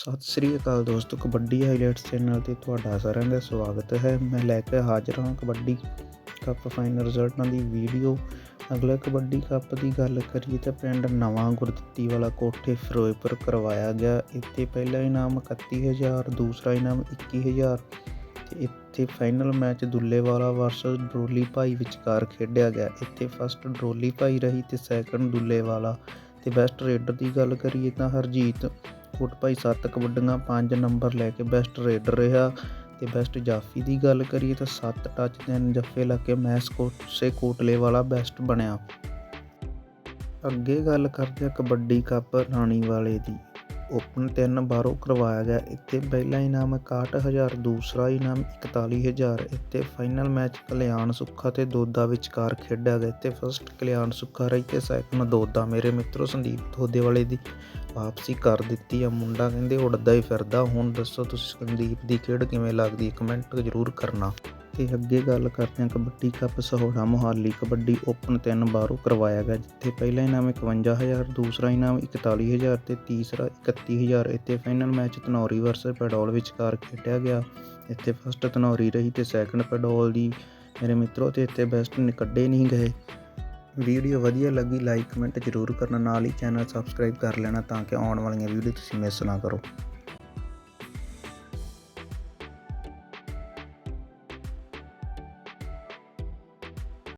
ਸਤਿ ਸ੍ਰੀ ਅਕਾਲ ਦੋਸਤੋ, kabaddi highlights channel ਤੇ ਤੁਹਾਡਾ ਸਾਰਿਆਂ ਦਾ ਸਵਾਗਤ ਹੈ। ਮੈਂ ਲੈ ਕੇ ਹਾਜ਼ਰ ਹਾਂ ਕਬੱਡੀ ਕੱਪ ਫਾਈਨਲ ਰਿਜ਼ਲਟਾਂ ਦੀ ਵੀਡੀਓ ਅਗਲਾ ਕਬੱਡੀ ਕੱਪ ਦੀ ਗੱਲ ਕਰੀਏ ਤਾਂ ਪਿੰਡ ਨਵਾਂ ਗੁਰਦਿੱਤੀ ਵਾਲਾ ਕੋਠੇ ਫਿਰੋਜ਼ਪੁਰ ਕਰਵਾਇਆ ਗਿਆ। ਇੱਥੇ ਪਹਿਲਾ ਇਨਾਮ 31000 ਦੂਸਰਾ ਇਨਾਮ 21000 ਤੇ ਇੱਥੇ final match Dullewala versus Droli Bhai ਵਿਚਕਾਰ ਖੇਡਿਆ ਗਿਆ। ਇੱਥੇ ਫਸਟ ਡਰੋਲੀ ਭਾਈ ਰਹੀ ਤੇ ਸੈਕੰਡ ਦੁੱਲੇਵਾਲਾ ਤੇ ਬੈਸਟ ਰੇਡਰ ਦੀ ਗੱਲ ਕਰੀਏ ਤਾਂ ਹਰਜੀਤ ਕੋਟ ਭਾਈ 7 ਕਬੱਡੀਆਂ 5 ਨੰਬਰ ਲੈ ਕੇ ਬੈਸਟ ਰੇਡਰ ਰਿਹਾ ਤੇ ਬੈਸਟ ਜਾਫੀ ਦੀ ਗੱਲ ਕਰੀਏ ਤਾਂ 7 ਟੱਚ ਤਿੰਨ ਜੱਫੇ ਲਾ ਕੇ ਮੈਸ ਕੋਟਸੇ ਕੋਟਲੇ ਵਾਲਾ ਬੈਸਟ ਬਣਿਆ। ਅੱਗੇ ਗੱਲ ਕਰਦੇ ਹਾਂ ਕਬੱਡੀ ਕੱਪ ਰਾਣੀ ਵਾਲੇ ਦੀ। ਓਪਨ ਤਿੰਨ ਬਾਰੋਂ ਕਰਵਾਇਆ ਗਿਆ। ਇੱਥੇ ਪਹਿਲਾ ਇਨਾਮ 61000 ਦੂਸਰਾ ਇਨਾਮ 41000 ਇੱਥੇ ਫਾਈਨਲ ਮੈਚ ਕਲਿਆਣ ਸੁੱਖਾ ਤੇ ਦੋਦਾ ਵਿਚਕਾਰ ਖੇਡਿਆ ਗਿਆ। ਇੱਥੇ ਫਸਟ ਕਲਿਆਣ ਸੁੱਖਾ ਰਹੀ ਤੇ ਸੈਕੰਡ ਦੋਦਾ। ਮੇਰੇ ਮਿੱਤਰੋ ਸੰਦੀਪ ਦੋਦੇ ਵਾਲੇ ਦੀ ਵਾਪਸੀ ਕਰ ਦਿੱਤੀ ਆ। ਮੁੰਡਾ ਕਹਿੰਦੇ ਉੜਦਾ ਹੀ ਫਿਰਦਾ। ਹੁਣ ਦੱਸੋ ਤੁਸੀਂ ਸੰਦੀਪ ਦੀ ਖੇਡ ਕਿਵੇਂ ਲੱਗਦੀ ਹੈ ਕਮੈਂਟ ਜ਼ਰੂਰ ਕਰਨਾ। ਤੇ ਅੱਗੇ ਗੱਲ ਕਰਦੇ ਹਾਂ ਕਬੱਡੀ ਕੱਪ ਸਹੋੜਾ ਮੁਹਾਲੀ। ਕਬੱਡੀ ਓਪਨ ਤਿੰਨ ਬਾਰੋਂ ਕਰਵਾਇਆ ਗਿਆ, ਜਿੱਥੇ ਪਹਿਲਾ ਇਨਾਮ 51000 ਦੂਸਰਾ ਇਨਾਮ 41000 ਤੇ ਤੀਸਰਾ 31000 ਇੱਥੇ final match Tanauri versus Paidol ਵਿਚਕਾਰ ਖੇਡਿਆ ਗਿਆ। ਇੱਥੇ ਫਸਟ ਤਨੌਰੀ ਰਹੀ ਤੇ ਸੈਕੰਡ ਪੈਡੋਲ ਦੀ। ਮੇਰੇ ਮਿੱਤਰੋ, ਤੇ ਇੱਥੇ ਬੈਸਟ ਕੱਢੇ ਨਹੀਂ ਗਏ। ਵੀਡੀਓ ਵਧੀਆ ਲੱਗੀ ਲਾਈਕ ਕਮੈਂਟ ਜ਼ਰੂਰ ਕਰਨਾ, ਨਾਲ ਹੀ ਚੈਨਲ ਸਬਸਕ੍ਰਾਈਬ ਕਰ ਲੈਣਾ ਤਾਂ ਕਿ ਆਉਣ ਵਾਲੀਆਂ ਵੀਡੀਓ ਤੁਸੀਂ ਮਿਸ ਨਾ ਕਰੋ।